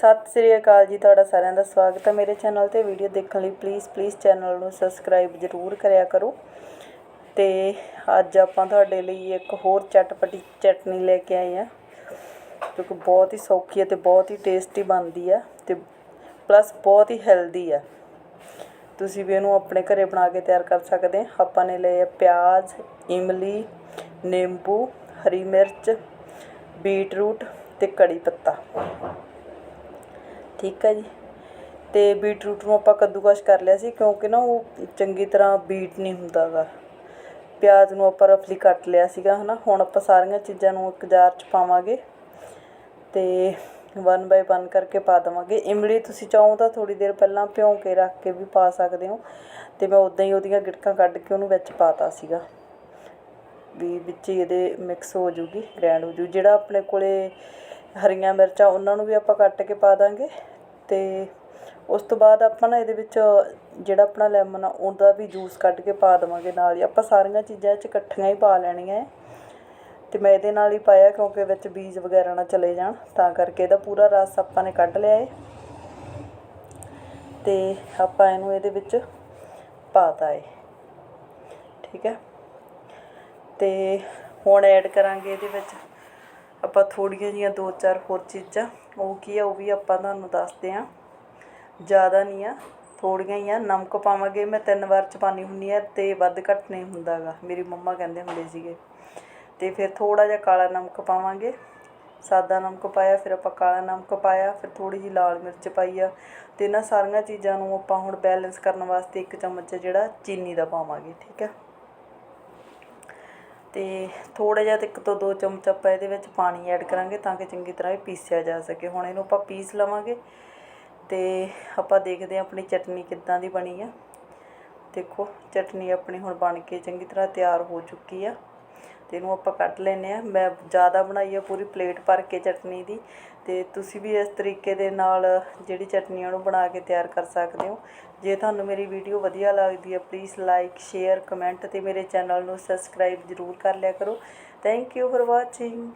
ਸਤਿ ਸ੍ਰੀ ਅਕਾਲ ਜੀ, ਤੁਹਾਡਾ ਸਾਰਿਆਂ ਦਾ ਸਵਾਗਤ ਹੈ ਮੇਰੇ ਚੈਨਲ ਤੇ। ਵੀਡੀਓ ਦੇਖਣ ਲਈ ਪਲੀਜ਼ ਪਲੀਜ਼ ਚੈਨਲ ਨੂੰ ਸਬਸਕ੍ਰਾਈਬ ਜ਼ਰੂਰ ਕਰਿਆ ਕਰੋ। ਤੇ ਅੱਜ ਆਪਾਂ ਤੁਹਾਡੇ ਲਈ ਇੱਕ ਹੋਰ ਚਟਪਟੀ ਚਟਨੀ ਲੈ ਕੇ ਆਏ ਆ ਜੋ ਕਿ ਬਹੁਤ ਹੀ ਸੌਖੀ ਹੈ ਤੇ ਬਹੁਤ ਹੀ ਟੇਸਟੀ ਬਣਦੀ ਆ ਤੇ ਪਲੱਸ ਬਹੁਤ ਹੀ ਹੈਲਦੀ ਆ ਤੁਸੀਂ ਵੀ ਇਹਨੂੰ ਆਪਣੇ ਘਰੇ ਬਣਾ ਕੇ ਤਿਆਰ ਕਰ ਸਕਦੇ ਹਾਂ। ਆਪਾਂ ਨੇ ਲਏ ਆ ਪਿਆਜ਼, ਇਮਲੀ, ਨਿੰਬੂ, ਹਰੀ ਮਿਰਚ ਬੀਟਰੂਟ ਤੇ ਕੜੀ ਪੱਤਾ। ਠੀਕ ਹੈ ਜੀ। ਅਤੇ ਬੀਟਰੂਟ ਨੂੰ ਆਪਾਂ ਕੱਦੂਕਸ਼ ਕਰ ਲਿਆ ਸੀ ਕਿਉਂਕਿ ਨਾ ਉਹ ਚੰਗੀ ਤਰ੍ਹਾਂ ਬੀਟ ਨਹੀਂ ਹੁੰਦਾ ਗਾ ਪਿਆਜ਼ ਨੂੰ ਆਪਾਂ ਰਫਲੀ ਕੱਟ ਲਿਆ ਸੀਗਾ ਹੈ ਨਾ ਹੁਣ ਆਪਾਂ ਸਾਰੀਆਂ ਚੀਜ਼ਾਂ ਨੂੰ ਇੱਕ ਜਾਰ 'ਚ ਪਾਵਾਂਗੇ ਅਤੇ ਵਨ ਬਾਈ ਵਨ ਕਰਕੇ ਪਾ ਦੇਵਾਂਗੇ। ਇਮਲੀ ਤੁਸੀਂ ਚਾਹੋ ਤਾਂ ਥੋੜੀ ਦੇਰ ਪਹਿਲਾਂ ਭਿਉਂ ਕੇ ਰੱਖ ਕੇ ਵੀ ਪਾ ਸਕਦੇ ਹੋ। ਤੇ ਮੈਂ ਉਦਾਂ ਹੀ ਉਹਦੀਆਂ ਗਿਟਕਾਂ ਕੱਢ ਕੇ ਉਹਨੂੰ ਵਿੱਚ ਪਾਤਾ ਸੀਗਾ। ਵੀ ਵਿੱਚ ਹੀ ਇਹਦੇ ਮਿਕਸ ਹੋ ਜੂਗੀ ਗ੍ਰੈਂਡ ਹੋ ਜੂ। ਜਿਹੜਾ ਆਪਣੇ ਕੋਲੇ ਹਰੀਆਂ ਮਿਰਚਾਂ ਉਹਨਾਂ ਨੂੰ ਵੀ ਆਪਾਂ ਕੱਟ ਕੇ ਪਾ ਦਾਂਗੇ ਅਤੇ ਉਸ ਤੋਂ ਬਾਅਦ ਆਪਾਂ ਨਾ ਇਹਦੇ ਵਿੱਚ ਜਿਹੜਾ ਆਪਣਾ ਲੈਮਨ ਆ, ਉਹਦਾ ਵੀ ਜੂਸ ਕੱਢ ਕੇ ਪਾ ਦੇਵਾਂਗੇ ਨਾਲ ਹੀ। ਆਪਾਂ ਸਾਰੀਆਂ ਚੀਜ਼ਾਂ ਇਹ 'ਚ ਇਕੱਠੀਆਂ ਹੀ ਪਾ ਲੈਣੀਆਂ ਹੈ ਅਤੇ ਮੈਂ ਇਹਦੇ ਨਾਲ ਹੀ ਪਾਇਆ ਕਿਉਂਕਿ ਵਿੱਚ ਬੀਜ ਵਗੈਰਾ ਨਾ ਚਲੇ ਜਾਣ, ਤਾਂ ਕਰਕੇ ਇਹਦਾ ਪੂਰਾ ਰਸ ਆਪਾਂ ਨੇ ਕੱਢ ਲਿਆ ਹੈ ਤੇ ਆਪਾਂ ਇਹਨੂੰ ਇਹਦੇ ਵਿੱਚ ਪਾਤਾ ਹੈ ਠੀਕ ਹੈ ਤੇ ਹੁਣ ਐਡ ਕਰਾਂਗੇ ਇਹਦੇ ਵਿੱਚ ਆਪਾਂ ਥੋੜੀਆਂ ਜੀਆਂ ਦੋ ਚਾਰ ਹੋਰ ਚੀਜ਼ਾਂ, ਉਹ ਕੀ ਆ, ਉਹ ਵੀ ਆਪਾਂ ਤੁਹਾਨੂੰ ਦੱਸਦੇ ਆ ਜ਼ਿਆਦਾ ਨਹੀਂ ਆ, ਥੋੜੀਆਂ ਹੀ ਆ, ਨਮਕ ਪਾਵਾਂਗੇ, ਮੈਂ ਤਿੰਨ ਵਾਰ ਚ ਪਾਣੀ ਹੁੰਦੀ ਆ ਤੇ ਵੱਧ ਘੱਟ ਨਹੀਂ ਹੁੰਦਾਗਾ ਮੇਰੀ ਮੰਮਾ ਕਹਿੰਦੇ ਹੁੰਦੇ ਸੀਗੇ। ਤੇ ਫਿਰ ਥੋੜਾ ਜਿਹਾ ਕਾਲਾ ਨਮਕ ਪਾਵਾਂਗੇ, ਸਾਦਾ ਨਮਕ ਪਾਇਆ, ਫਿਰ ਆਪਾਂ ਕਾਲਾ ਨਮਕ ਪਾਇਆ, ਫਿਰ ਥੋੜੀ ਜਿਹੀ ਲਾਲ ਮਿਰਚ ਪਾਈ ਆ। ਤੇ ਇਹਨਾਂ ਸਾਰੀਆਂ ਚੀਜ਼ਾਂ ਨੂੰ ਆਪਾਂ ਹੁਣ ਬੈਲੈਂਸ ਕਰਨ ਵਾਸਤੇ ਇੱਕ ਚਮਚ ਜਿਹੜਾ ਚੀਨੀ ਦਾ ਪਾਵਾਂਗੇ, ਠੀਕ ਹੈ ਅਤੇ ਥੋੜ੍ਹਾ ਜਿਹਾ ਤੇ ਇੱਕ ਤੋਂ ਦੋ ਚਮਚ ਆਪਾਂ ਇਹਦੇ ਵਿੱਚ ਪਾਣੀ ਐਡ ਕਰਾਂਗੇ ਤਾਂ ਕਿ ਚੰਗੀ ਤਰ੍ਹਾਂ ਇਹ ਪੀਸਿਆ ਜਾ ਸਕੇ। ਹੁਣ ਇਹਨੂੰ ਆਪਾਂ ਪੀਸ ਲਵਾਂਗੇ ਅਤੇ ਆਪਾਂ ਦੇਖਦੇ ਹਾਂ ਆਪਣੀ ਚਟਨੀ ਕਿੱਦਾਂ ਦੀ ਬਣੀ ਆ। ਦੇਖੋ, ਚਟਨੀ ਆਪਣੀ ਹੁਣ ਬਣ ਕੇ ਚੰਗੀ ਤਰ੍ਹਾਂ ਤਿਆਰ ਹੋ ਚੁੱਕੀ ਆ। ਅਤੇ ਇਹਨੂੰ ਆਪਾਂ ਕੱਢ ਲੈਂਦੇ ਹਾਂ। ਮੈਂ ਜ਼ਿਆਦਾ ਬਣਾਈ ਆ ਪੂਰੀ ਪਲੇਟ ਭਰ ਕੇ ਚਟਨੀ ਦੀ। ਅਤੇ ਤੁਸੀਂ ਵੀ ਇਸ ਤਰੀਕੇ ਦੇ ਨਾਲ ਜਿਹੜੀ ਚਟਨੀ ਉਹਨੂੰ ਬਣਾ ਕੇ ਤਿਆਰ ਕਰ ਸਕਦੇ ਹੋ। ਜੇ ਤੁਹਾਨੂੰ ਮੇਰੀ ਵੀਡੀਓ ਵਧੀਆ ਲੱਗਦੀ ਹੈ ਪਲੀਜ਼ ਲਾਈਕ ਸ਼ੇਅਰ ਕਮੈਂਟ ਅਤੇ ਮੇਰੇ ਚੈਨਲ ਨੂੰ ਸਬਸਕ੍ਰਾਈਬ ਜ਼ਰੂਰ ਕਰ ਲਿਆ ਕਰੋ। Thank you for watching